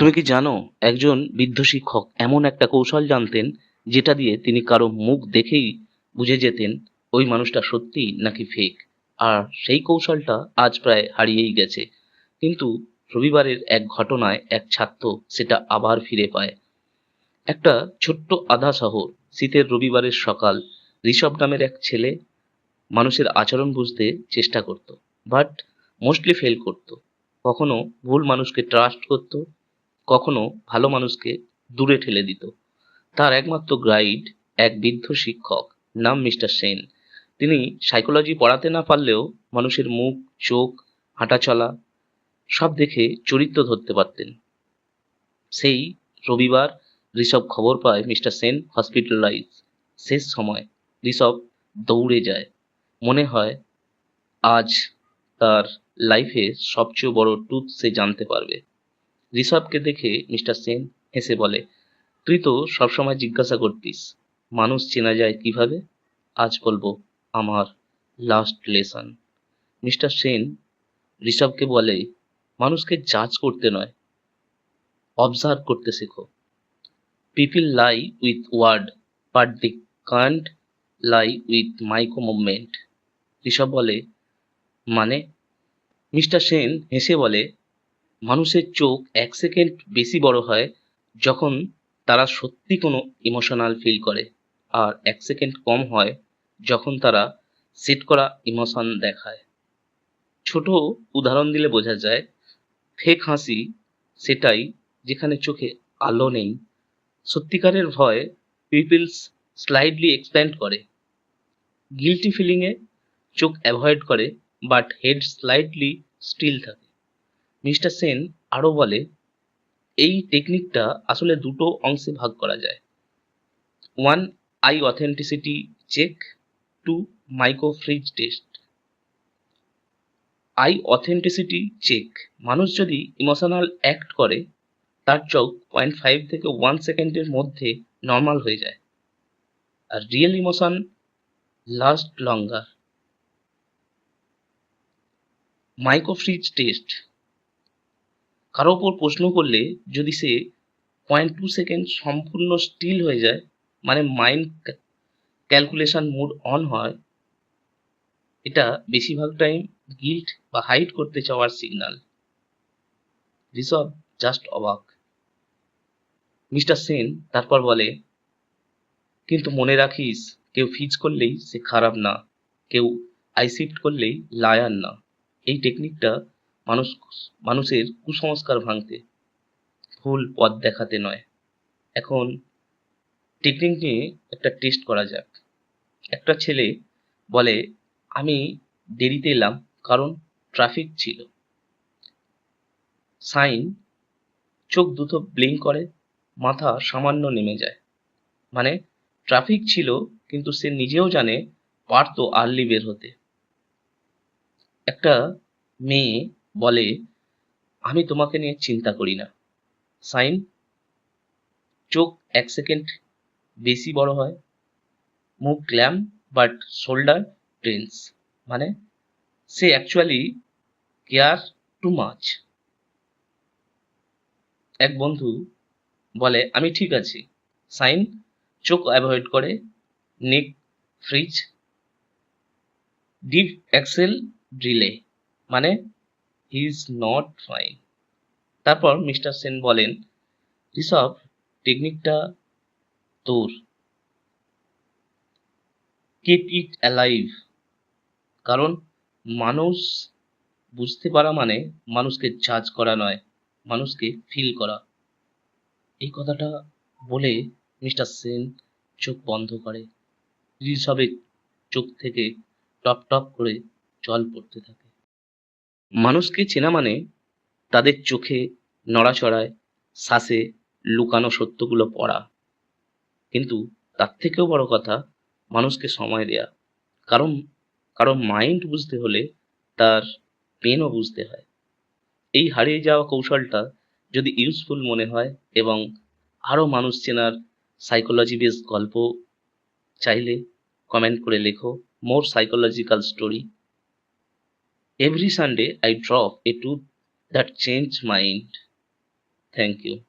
তুমি কি জানো, একজন বৃদ্ধ শিক্ষক এমন একটা কৌশল জানতেন, যেটা দিয়ে তিনি কারও মুখ দেখেই বুঝে যেতেন, ওই মানুষটা সত্যি নাকি ফেক আর সেই কৌশলটা আজ প্রায় হারিয়েই গেছে। কিন্তু রবিবারের এক ঘটনায় এক ছাত্র সেটা আবার ফিরে পায়। একটা ছোট্ট আধা শহর, শীতের রবিবারের সকাল, ঋষভ নামের এক ছেলে মানুষের আচরণ বুঝতে চেষ্টা করত বাট মোস্টলি ফেল করত। কখনো ভুল মানুষকে ট্রাস্ট করত কখনো ভালো মানুষকে দূরে ঠেলে দিত। তার একমাত্র গাইড এক বৃদ্ধ শিক্ষক, নাম মিস্টার সেন। তিনি সাইকোলজি পড়াতে না পারলেও মানুষের মুখ, চোখ হাঁটাচলা সব দেখে চরিত্র ধরতে পারতেন। সেই রবিবার ঋষভ খবর পায় মিস্টার সেন হসপিটালাইজ শেষ সময় ঋষভ দৌড়ে যায়। মনে হয় আজ তার লাইফে সবচেয়ে বড় টুথ সে জানতে পারবে। ঋষভকে দেখে মিস্টার সেন হেসে বলে, তুই তো সবসময় জিজ্ঞাসা করতিস, মানুষ চেনা যায় কীভাবে? আজ বলব আমার লাস্ট লেসন মিস্টার সেন ঋষভকে বলে, মানুষকে জাজ করতে নয় অবজার্ভ করতে শেখো। People lie with word but they can't lie with micro movement Rishabh বলে মানে? মিস্টার সেন হেসে বলে মানুষের চোখ এক সেকেন্ড বেশি বড় হয় যখন তারা সত্যি কোনো ইমোশনাল ফিল করে, আর এক সেকেন্ড কম হয় যখন তারা সেট করা ইমোশন দেখায়। ছোট উদাহরণ দিলে বোঝা যায় ফেক হাসি সেটাই যেখানে চোখে আলো নেই, সত্যিকারের ভয় পিপলস স্লাইডলি এক্সপ্যান্ড করে। গিলটি ফিলিংয়ে চোখ অ্যাভয়েড করে বাট হেড স্লাইডলি স্টিল থাকে। মিস্টার সেন আরও বলে, এই টেকনিকটা আসলে দুটো অংশে ভাগ করা যায়। One eye authenticity check two micro freeze test eye authenticity check মানুষ যদি ইমোশনাল অ্যাক্ট করে, তার চোখ পয়েন্ট ফাইভ থেকে ওয়ান সেকেন্ডের মধ্যে নর্মাল হয়ে যায়। আর real emotion last longer micro freeze test কারও ওপর প্রশ্ন করলে যদি সে পয়েন্ট টু সেকেন্ড সম্পূর্ণ স্টিল হয়ে যায় মানে মাইন্ড ক্যালকুলেশন মোড অন হয়, এটা বেশিরভাগ টাইম গিল্ট বা হাইড করতে চাওয়ার সিগনাল ঋষভ জাস্ট অবাক। মিস্টার সেন তারপর বলে, কিন্তু মনে রাখিস, কেউ ফিজ করলেই সে খারাপ না, কেউ আইসিফট করলেই লায়ার না। এই টেকনিকটা মানুষ, মানুষের কুসংস্কার ভাঙতে ভুল পথ দেখাতে নয়। এখন টেকনিক নিয়ে একটা টেস্ট করা যাক। একটা ছেলে বলে, আমি দেরিতে এলাম কারণ ট্রাফিক ছিল। সাইন চোখ দুটো ব্লিঙ্ক করে, মাথা সামান্য নেমে যায়। মানে ট্রাফিক ছিল কিন্তু সে নিজেও জানে পারতো আর্লি বের হতে। একটা মেয়ে বলে, আমি তোমাকে নিয়ে চিন্তা করি না। সাইন, চোখ এক সেকেন্ড বেশি বড় হয়, মুখ গ্ল্যাম, বাট শোল্ডার টেন্স মানে সে অ্যাকচুয়ালি কেয়ার টু মাচ। এক বন্ধু বলে, আমি ঠিক আছি। সাইন, চোখ অ্যাভয়েড করে, নেক ফ্রিজ, ডিপ এক্সেল ড্রিলে মানে ইজ নট ফাইন তারপর মিস্টার সেন বলেন ঋষভ টেকনিকটা তোর। কিপ ইট অ্যালাইভ কারণ মানুষ বুঝতে পারা মানে মানুষকে জাজ করা নয়, মানুষকে ফিল করা। এই কথাটা বলে মিস্টার সেন চোখ বন্ধ করে। ঋষভের চোখ থেকে টপ টপ করে জল পড়তে থাকে। মানুষকে চেনা মানে তাদের চোখে নড়াচড়ায়, শ্বাসে লুকানো সত্যগুলো পড়া। কিন্তু তার থেকেও বড় কথা মানুষকে সময় দেয়া। কারণ কারণ মাইন্ড বুঝতে হলে তার পেনও বুঝতে হয়। এই হারিয়ে যাওয়া কৌশলটা যদি ইউজফুল মনে হয় এবং আরও মানুষ চেনার সাইকোলজি বেস গল্প চাইলে কমেন্ট করে লেখো। More psychological story Every Sunday I drop a tooth that changed my mind. Thank you.